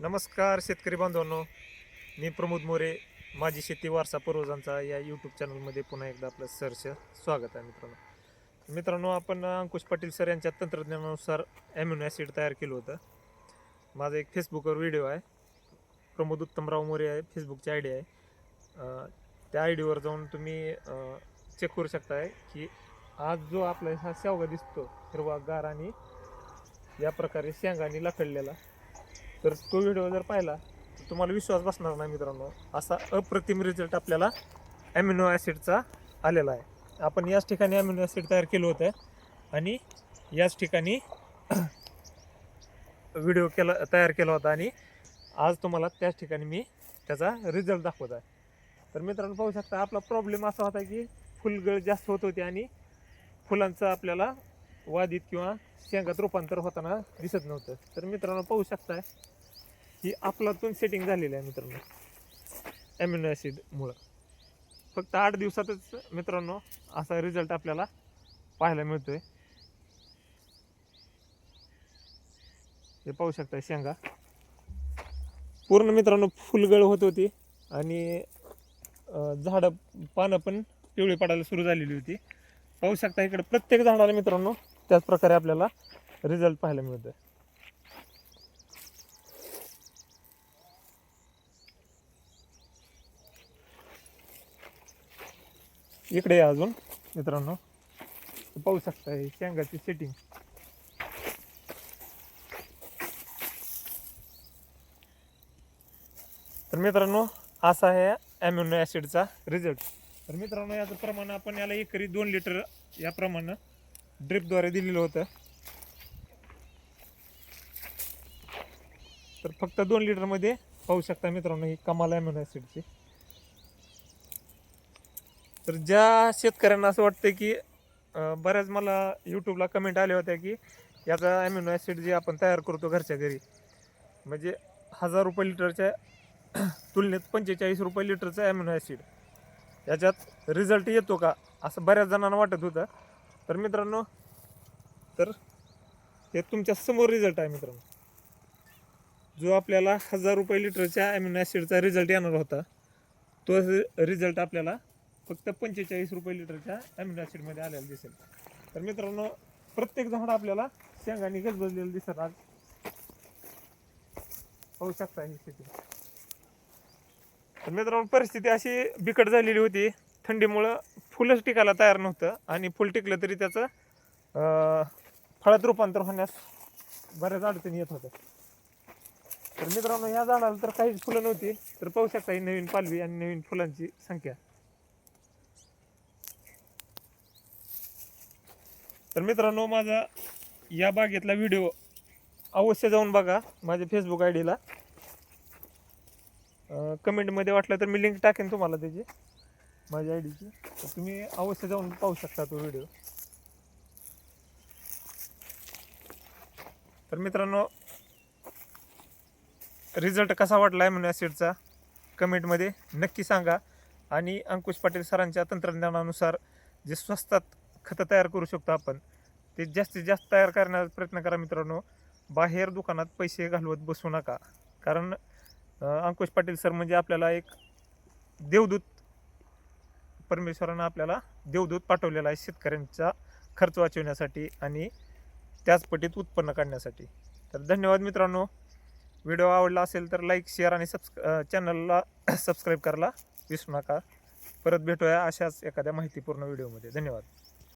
नमस्कार शेतकरी बांधवांनो. मी प्रमोद मोरे माझी शेती वारसा पूर्वजांचा या यूट्यूब चॅनलमध्ये पुन्हा एकदा आपलं सरस स्वागत आहे मित्रांनो. मित्रांनो आपण अंकुश पाटील सर यांच्या तंत्रज्ञानानुसार ॲम्युनो ॲसिड तयार केलं होतं. माझा एक फेसबुकवर व्हिडिओ आहे. प्रमोद उत्तमराव मोरे आहे फेसबुकची आय डी आहे. त्या आय डीवर जाऊन तुम्ही चेक करू शकताय की आज जो आपला हा शेवगा दिसतो हिरवा गार आणि या प्रकारे शेंगाने लखडलेला तर तो व्हिडिओ जर पाहिला तर तुम्हाला विश्वास बसणार नाही मित्रांनो. असा अप्रतिम रिझल्ट आपल्याला ॲमिनो ॲसिडचा आलेला आहे. आपण याच ठिकाणी ॲमिनो ॲसिड तयार केलं होतं आणि याच ठिकाणी व्हिडिओ केला तयार केला होता आणि आज तुम्हाला त्याच ठिकाणी मी त्याचा रिझल्ट दाखवत आहे. तर मित्रांनो पाहू शकता आपला प्रॉब्लेम असा होता की फुलगळ जास्त होत होती आणि फुलांचं आपल्याला वादीत किंवा शेंगात रूपांतर होताना दिसत नव्हतं. तर मित्रांनो पाहू शकताय ही आपलातून सेटिंग झालेली आहे मित्रांनो. ॲमिनो ॲसिडमुळं फक्त आठ दिवसातच मित्रांनो असा रिझल्ट आपल्याला पाहायला मिळतो आहे हे पाहू शकता शेंगा. पूर्ण मित्रांनो फुलगळ होत होती आणि झाडं पानं पण पिवळी पडायला सुरू झालेली होती. पाहू शकता इकडे प्रत्येक झाडाला मित्रांनो त्याच प्रकारे आपल्याला रिझल्ट पाहायला मिळतो आहे इकडे या अजून मित्रांनो. पाहू शकता हे शेंगाची सेटिंग तर मित्रांनो असा आहे ॲम्युनो ॲसिडचा रिझल्ट तर मित्रांनो याचं प्रमाण आपण याला एकरी दोन लिटर या प्रमाणे ड्रिपद्वारे दिलेलं होतं. तर फक्त दोन लिटरमध्ये पाहू शकता मित्रांनो ही कमाल ॲम्युनो ॲसिडची तर ज्या शेतकऱ्यांना असं वाटतं की बऱ्याच मला यूट्यूबला कमेंट आल्या होत्या की याचा ॲम्युनो ॲसिड जे आपण तयार करतो घरच्या घरी म्हणजे हजार रुपये लिटरच्या तुलनेत पंचेचाळीस रुपये लिटरचा ॲम्युनो ॲसिड याच्यात रिझल्ट येतो का असं बऱ्याच जणांना वाटत होतं. तर मित्रांनो तर हे तुमच्यासमोर रिझल्ट आहे मित्रांनो. जो आपल्याला हजार रुपये लिटरच्या ॲम्युनो ॲसिडचा रिझल्ट येणार होता तो रिझल्ट आपल्याला फक्त पंचेचाळीस रुपये लिटरच्या ॲम्युनो ॲसिडमध्ये आलेला दिसेल. तर मित्रांनो प्रत्येक झाड आपल्याला शेंगाने गजबजलेलं दिसत आज पाहू शकता ही स्थिती. तर मित्रांनो परिस्थिती अशी बिकट झालेली होती. थंडीमुळं फुलंच टिकायला तयार नव्हतं आणि फुल टिकलं तरी त्याचं फळात रूपांतर होण्यास बऱ्याच अडचणी येत होत्या. तर मित्रांनो या झाडाला तर काहीच फुलं नव्हती. तर पाहू शकता ही नवीन पालवी आणि नवीन फुलांची संख्या. तर मित्रांनो माझा या बागेतला व्हिडिओ अवश्य जाऊन बघा माझ्या फेसबुक आय डीला कमेंटमध्ये वाटलं तर मी लिंक टाकेन तुम्हाला त्याची माझ्या आय डीची तर तुम्ही अवश्य जाऊन पाहू शकता तो व्हिडिओ तर मित्रांनो रिझल्ट कसा वाटला आहे म्हणून ॲसिडचा कमेंटमध्ये नक्की सांगा. आणि अंकुश पाटील सरांच्या तंत्रज्ञानानुसार जे स्वस्तात खतं तयार करू शकतो आपण. ते जास्तीत जास्त तयार करण्याचा प्रयत्न करा मित्रांनो. बाहेर दुकानात पैसे घालवत बसू नका. कारण अंकुश पाटील सर म्हणजे आपल्याला एक देवदूत परमेश्वरानं आपल्याला देवदूत पाठवलेला आहे शेतकऱ्यांचा खर्च वाचवण्यासाठी आणि त्याच पटीत उत्पन्न काढण्यासाठी. तर धन्यवाद मित्रांनो. व्हिडिओ आवडला असेल तर लाईक शेअर आणि सबस्क चॅनलला सबस्क्राईब करायला विसरू नका. परत भेटूया अशाच एखाद्या माहितीपूर्ण व्हिडिओमध्ये. धन्यवाद.